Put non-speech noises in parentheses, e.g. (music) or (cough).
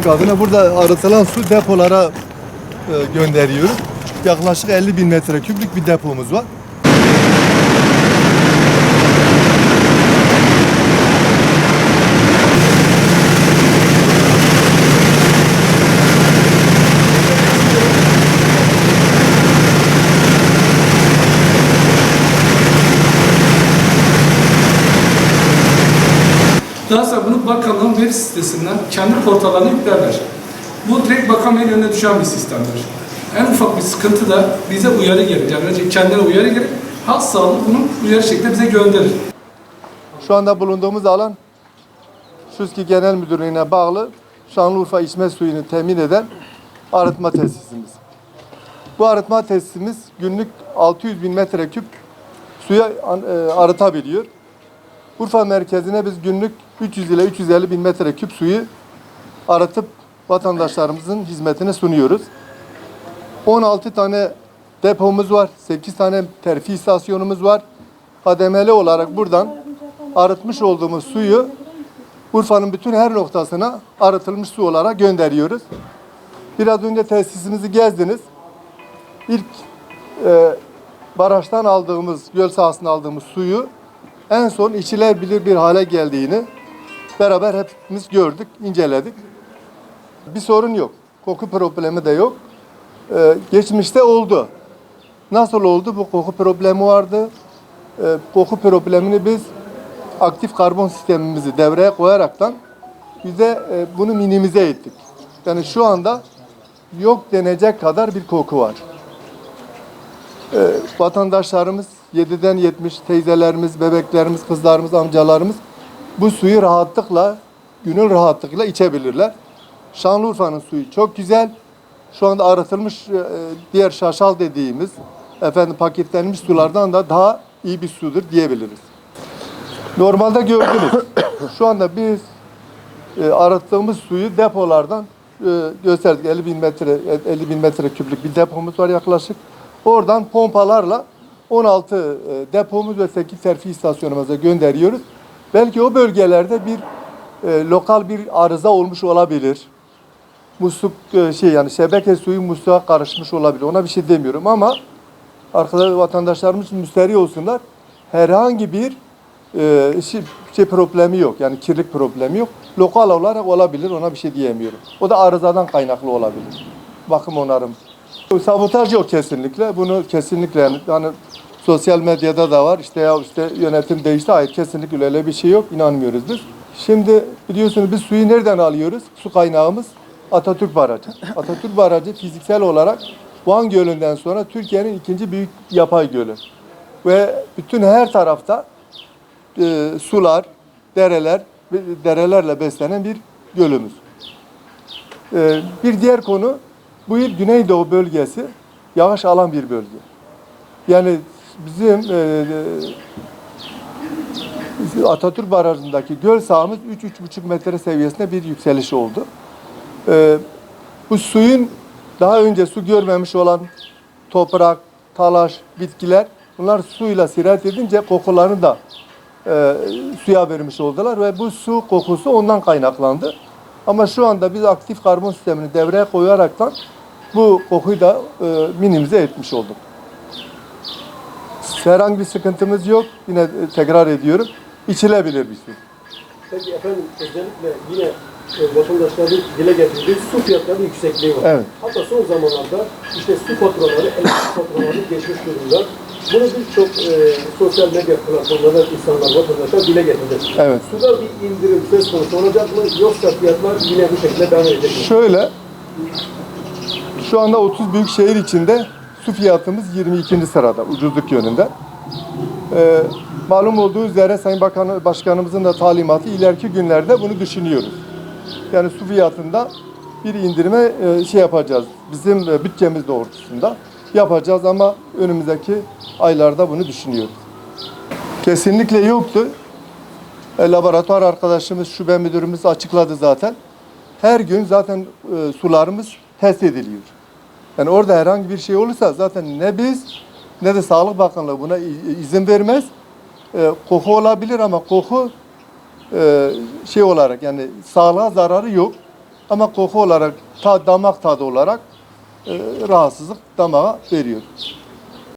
etmek adına burada arıtılan su depolara e, gönderiyoruz. Yaklaşık 50 bin metreküplük bir depomuz var. Daha sonra bunu bakanlığın web sitesinden kendi portallarına yüklerler. Bu direkt bakan menüne düşen bir sistemdir. En ufak bir sıkıntı da bize uyarı gelir. Yani önce kendine uyarı gelir. Halk sağlığı bunu uyarı şeklinde bize gönderir. Şu anda bulunduğumuz alan Şuski Genel Müdürlüğü'ne bağlı Şanlıurfa içme suyunu temin eden arıtma tesisimiz. Bu arıtma tesisimiz günlük 600 bin metreküp suya e, arıtabiliyor. Urfa merkezine biz günlük 300 ile 350 bin metreküp suyu arıtıp vatandaşlarımızın hizmetine sunuyoruz. 16 tane depomuz var, 8 tane terfi istasyonumuz var. Kademeli olarak buradan arıtmış olduğumuz suyu Urfa'nın bütün her noktasına arıtılmış su olarak gönderiyoruz. Biraz önce tesisimizi gezdiniz. İlk e, barajdan aldığımız, göl sahasından aldığımız suyu en son içilebilir bir hale geldiğini beraber hepimiz gördük, inceledik. Bir sorun yok. Koku problemi de yok. Ee, geçmişte oldu. Nasıl oldu? Bu koku problemi vardı. Ee, koku problemini biz aktif karbon sistemimizi devreye koyaraktan bize e, bunu minimize ettik. Yani şu anda yok denecek kadar bir koku var. Ee, vatandaşlarımız 7'den 70 teyzelerimiz, bebeklerimiz, kızlarımız, amcalarımız bu suyu rahatlıkla, gönül rahatlıkla içebilirler. Şanlıurfa'nın suyu çok güzel. Şu anda arıtılmış e, diğer şaşal dediğimiz efendim paketlenmiş sulardan da daha iyi bir sudur diyebiliriz. Normalde gördünüz. (coughs) Şu anda biz e, arıttığımız suyu depolardan e, gösterdik. 50 bin metre 50 bin metre küplük bir depomuz var yaklaşık. Oradan pompalarla 16 e, depomuz ve 8 terfi istasyonumuza gönderiyoruz. Belki o bölgelerde bir e, lokal bir arıza olmuş olabilir. Musluk e, şey yani şebeke suyu musluğa karışmış olabilir. Ona bir şey demiyorum ama arkadaşlar vatandaşlarımız müsterih olsunlar. Herhangi bir e, şey, şey problemi yok. Yani kirlilik problemi yok. Lokal olarak olabilir. Ona bir şey diyemiyorum. O da arızadan kaynaklı olabilir. Bakım onarım. Sabotaj yok kesinlikle. Bunu kesinlikle yani hani sosyal medyada da var. İşte ya işte yönetim değişti. Hayır kesinlikle öyle bir şey yok. İnanmıyoruz biz. Şimdi biliyorsunuz biz suyu nereden alıyoruz? Su kaynağımız Atatürk Barajı. (laughs) Atatürk Barajı fiziksel olarak Van Gölü'nden sonra Türkiye'nin ikinci büyük yapay gölü. Ve bütün her tarafta e, sular, dereler, derelerle beslenen bir gölümüz. E, bir diğer konu bu yıl Güneydoğu bölgesi yağış alan bir bölge. Yani bizim e, e, Atatürk Barajı'ndaki göl sahamız 3-3,5 metre seviyesinde bir yükseliş oldu. E, bu suyun daha önce su görmemiş olan toprak, talaş, bitkiler bunlar suyla sirayet edince kokularını da e, suya vermiş oldular ve bu su kokusu ondan kaynaklandı. Ama şu anda biz aktif karbon sistemini devreye koyaraktan bu kokuyu da e, minimize etmiş olduk. Herhangi bir sıkıntımız yok. Yine e, tekrar ediyorum. İçilebilir bir su. Peki efendim özellikle yine e, vatandaşların dile getirdiği su fiyatlarının yüksekliği var. Evet. Hatta son zamanlarda işte su faturaları, elektrik faturaları geçmiş durumda. Bunu birçok e, sosyal medya platformlarında insanlar, vatandaşlar dile getirdi. Evet. Suda bir indirim söz konusu olacak mı yoksa fiyatlar yine bu şekilde devam edecek mi? Şöyle, şu anda 30 büyük şehir içinde su fiyatımız 22. sırada ucuzluk yönünde. Ee, malum olduğu üzere Sayın Bakan, Başkanımızın da talimatı ileriki günlerde bunu düşünüyoruz. Yani su fiyatında bir indirime e, şey yapacağız. Bizim e, bütçemiz doğrultusunda yapacağız ama önümüzdeki aylarda bunu düşünüyoruz. Kesinlikle yoktu. E, laboratuvar arkadaşımız, şube müdürümüz açıkladı zaten. Her gün zaten e, sularımız test ediliyor. Yani orada herhangi bir şey olursa zaten ne biz ne de Sağlık Bakanlığı buna izin vermez. E, koku olabilir ama koku e, şey olarak yani sağlığa zararı yok. Ama koku olarak, ta, damak tadı olarak e, rahatsızlık damağa veriyor.